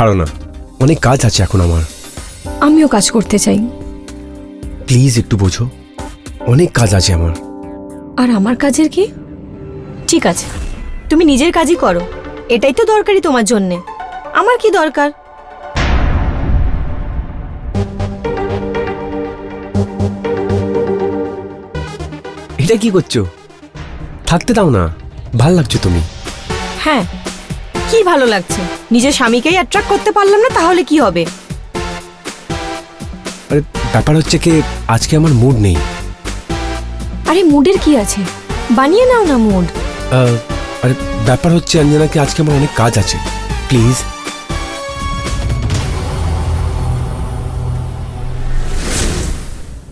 ছাড়ো না। অনেক কাজ আছে এখন আমার। আমিও কাজ করতে চাই। প্লিজ একটু বোঝো অনেক কাজ আছে আমার। আর আমার কাজের কি? ঠিক আছে তুমি নিজের কাজই করো। এটাই তো দরকারি তোমার জন্যে। আমার কি দরকার? এটা কি করছ? থাকতে দাও না ভালো লাগছো তুমি। হ্যাঁ কি ভালো লাগছে? নিজের স্বামীকেই অ্যাট্রাক্ট করতে পারলাম না তাহলে কি হবে? আরে ব্যাপার হচ্ছে কি আজকে আমার মুড নেই। আরে মুডের কি আছে? বানিয়ে নাও না মুড আহ, আরে ব্যাপার হচ্ছে অঞ্জনাকে আজকে আমার অনেক কাজ আছে। Please.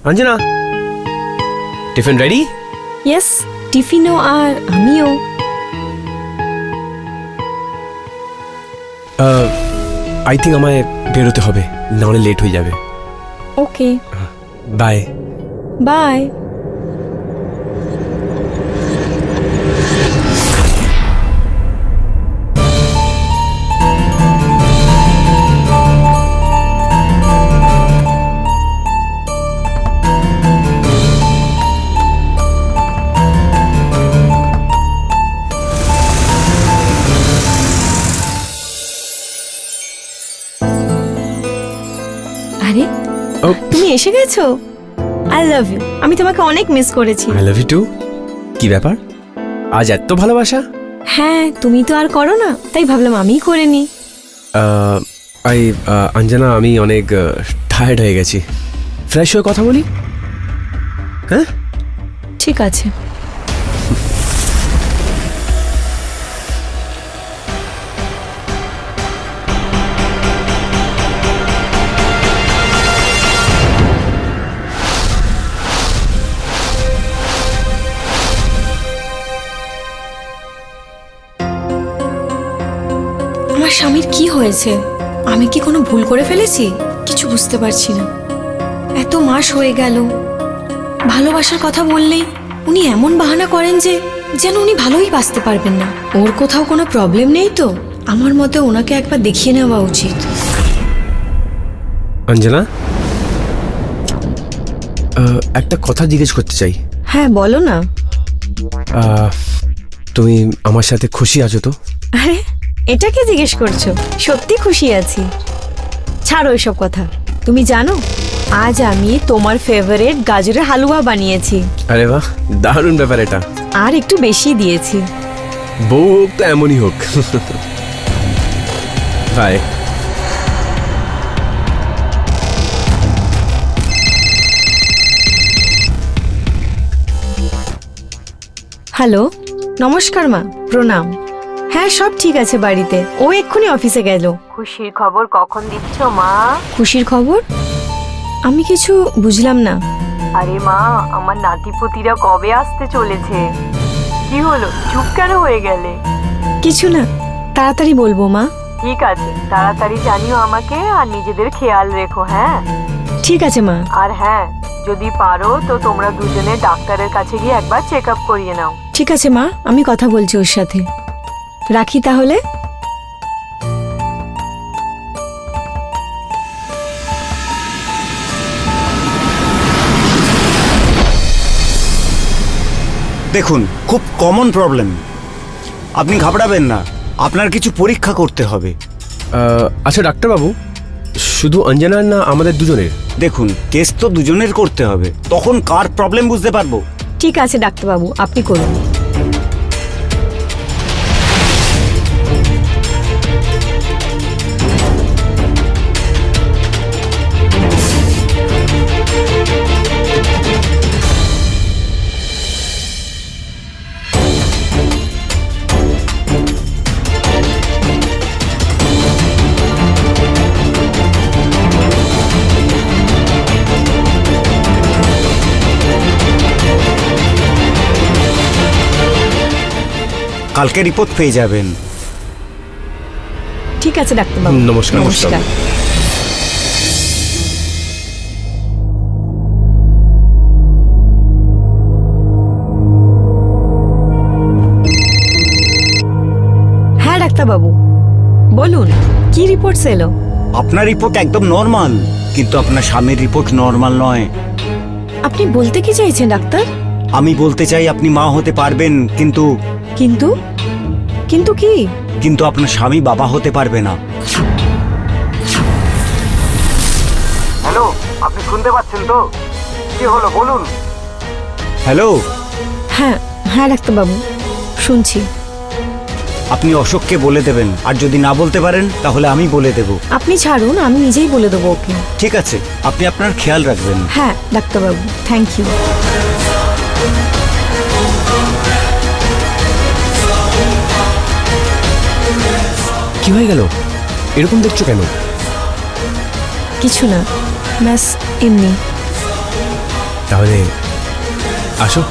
Anjana! Tiffin ready yes টিফিনও আর আমিও। আই থিঙ্ক আমায় বেরোতে হবে নাহলে লেট হয়ে যাবে। ওকে বাই বাই এসে গেছো? আই লাভ ইউ আমি তোমাকে অনেক মিস করেছি। আই লাভ ইউ টু কি ব্যাপার? আজ এত ভালোবাসা? হ্যাঁ তুমি তো আর করো না তাই ভাবলাম আমিই করে নি আই অঞ্জনা আমি অনেক টায়ার্ড হয়ে গেছি। ফ্রেশ হয়ে কথা বলি? হ্যাঁ? ঠিক আছে। আমার স্বামীর কি হয়েছে? আমি কি কোনো ভুল করে ফেলেছি? কিছু বুঝতে পারছি না। এত মাস হয়ে গেল। ভালোবাসার কথা বললেই উনি এমন বাহানা করেন যে যেন উনি ভালোই বাঁচতে পারবেন না। ওর কোথাও কোনো প্রবলেম নেই তো? আমার মতে ওনাকে একবার দেখিয়ে নেওয়া উচিত। অঞ্জনা? একটা কথা জিজ্ঞেস করতে চাই। হ্যাঁ বলো না। তুমি আমার সাথে খুশি আছো তো? আরে এটা কি জিজ্ঞেস করছ? সত্যি খুশি আছি। ছাড়ো এসব কথা। তুমি জানো আজ আমি তোমার ফেভারিট গাজরের হালুয়া বানিয়েছি। আরে বাহ দারুণ ব্যাপার এটা। আর একটু বেশি দিয়েছি। বউ হোক তো এমনই হোক। বাই। হ্যালো নমস্কার মা প্রণাম। হ্যাঁ সব ঠিক আছে বাড়িতে। ও এক্ষুনি অফিসে গেল। খুশির খবর কখন দিচ্ছ মা? খুশির খবর? আমি কিছু বুঝলাম না। আরে মা আমার নাতিপুতিরা কবে আসতে চলেছে? কি হলো? চুপ কেন হয়ে গেলে? কিছু না তাড়াতাড়ি বলব মা। ঠিক আছে তাড়াতাড়ি জানিও আমাকে আর নিজেদের খেয়াল রেখো হ্যাঁ? ঠিক আছে মা। আর হ্যাঁ যদি পারো তো তোমরা দুজনে ডাক্তারের কাছে গিয়ে একবার চেক আপ করিয়ে নাও। ঠিক আছে মা আমি কথা বলছি ওর সাথে। রাখি তাহলে। দেখুন খুব কমন প্রবলেম আপনি ঘাবড়াবেন না আপনার কিছু পরীক্ষা করতে হবে। আচ্ছা ডাক্তারবাবু শুধু অঞ্জনার না আমাদের দুজনের? দেখুন টেস্ট তো দুজনের করতে হবে তখন কার প্রবলেম বুঝতে পারব? ঠিক আছে ডাক্তারবাবু আপনি করুন। কালকে রিপোর্ট পেয়ে যাবেন। ঠিক আছে ডাক্তারবাবু। নমস্কার, নমস্কার। নমস্কার। হ্যাঁ ডাক্তারবাবু। বলুন কি কি রিপোর্টস এলো? আপনার রিপোর্ট একদম নর্মাল কিন্তু আপনার স্বামীর রিপোর্ট নর্মাল নয়। আপনি বলতে কি চাইছেন ডাক্তার? আমি বলতে চাই আপনি মা হতে পারবেন কিন্তু কিন্তু? কিন্তু কি? কিন্তু আপনার স্বামী বাবা হতে পারবে না। হ্যালো আপনি শুনতে পাচ্ছেন তো? কি হলো বলুন। হ্যালো? হ্যাঁ হ্যাঁ ডাক্তারবাবু শুনছি। আপনি অশোককে বলে দেবেন আর যদি না বলতে পারেন তাহলে আমি বলে দেব। আপনি ছাড়ুন আমি নিজেই বলে দেবো ওকে। ঠিক আছে আপনি আপনার খেয়াল রাখবেন। হ্যাঁ ডাক্তারবাবু থ্যাংক ইউ। কি হয়ে গেল? এরকম দেখছ কেন? কিছু না ব্যাস এমনি। তাহলে আসো।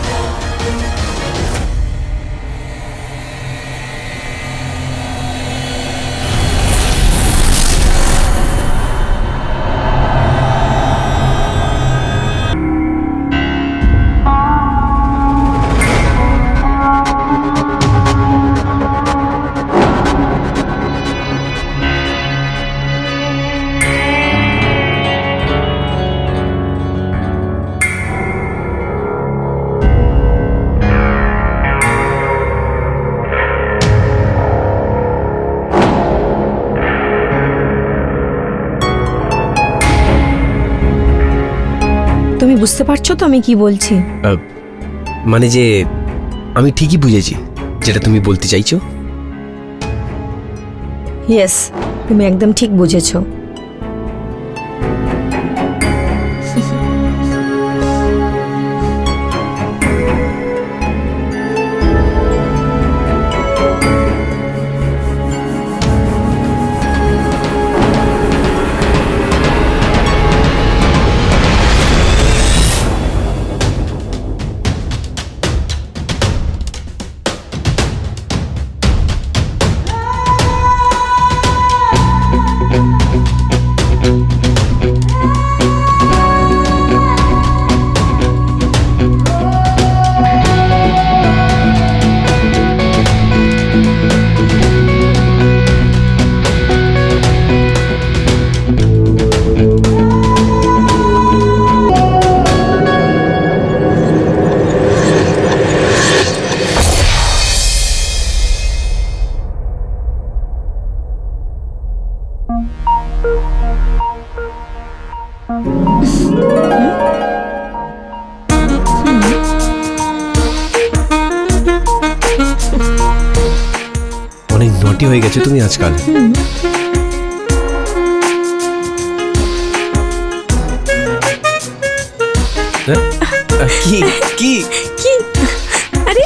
বুঝতে পারছ তো আমি কি বলছি? মানে যে আমি ঠিকই বুঝেছি যেটা তুমি বলতে চাইছো? ইয়েস তুমি একদম ঠিক বুঝেছ। হয়ে গেছে তুমি আজকাল। হ্যাঁ? আহ, কি কি? কি? আরে?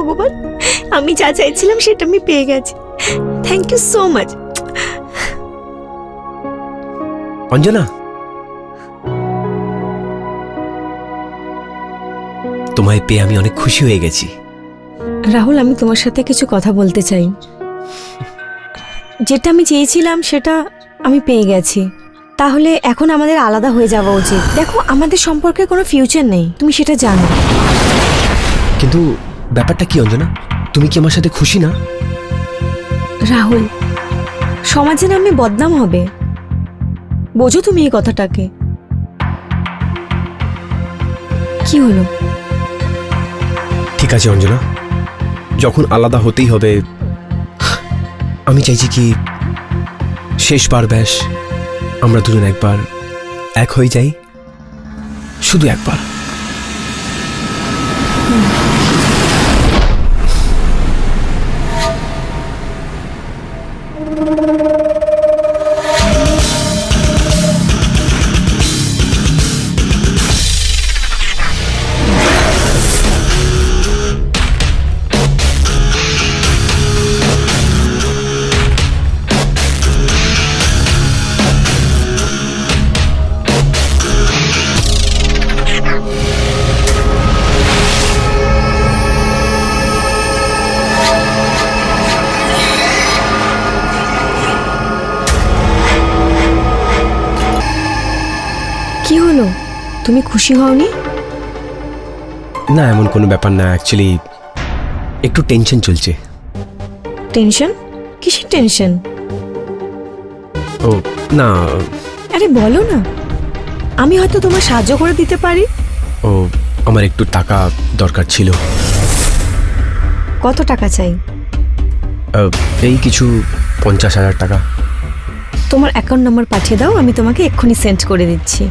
ভগবান আমি যা চাইছিলাম সেটা আমি পেয়ে গেছি। Thank you so much Anjana. তোমায় পেয়ে আমি অনেক খুশি হয়ে গেছি। রাহুল আমি তোমার সাথে কিছু কথা বলতে চাই। যেটা আমি চেয়েছিলাম সেটা আমি পেয়ে গেছি। তাহলে এখন আমাদের আলাদা হয়ে যাওয়া উচিত। দেখো আমাদের সম্পর্কে কোনো ফিউচার নেই। তুমি সেটা জানো। কিন্তু ব্যাপারটা কি অঞ্জনা? তুমি কি আমার সাথে খুশি না? রাহুল সমাজে নামে বদনাম হবে। বোঝো তুমি এই কথাটাকে। কি হলো? ঠিক আছে অঞ্জনা। যখন আলাদা হতেই হবে আমি চাইছি কি শেষবার ব্যাস আমরা দুজন একবার এক হয়ে যাই শুধু একবার। তুমি খুশি হওনি? না এমন কোনো ব্যাপার না অ্যাকচুয়ালি একটু টেনশন চলছে। টেনশন কিসের টেনশন ও না। আরে বলো না আমি হয়তো তোমার সাহায্য করে দিতে পারি। ও আমার একটু টাকা দরকার ছিল। কত টাকা চাই? এই কিছু পঞ্চাশ হাজার টাকা। তোমার অ্যাকাউন্ট নাম্বার পাঠিয়ে দাও আমি তোমাকে এক্ষুনি সেন্ড করে দিচ্ছি।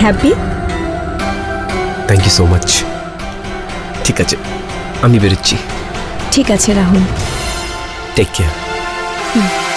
Happy thank you so much ঠিক আছে আমি বেরোচ্ছি। ঠিক আছে রাহুল। টেক কেয়ার হুম।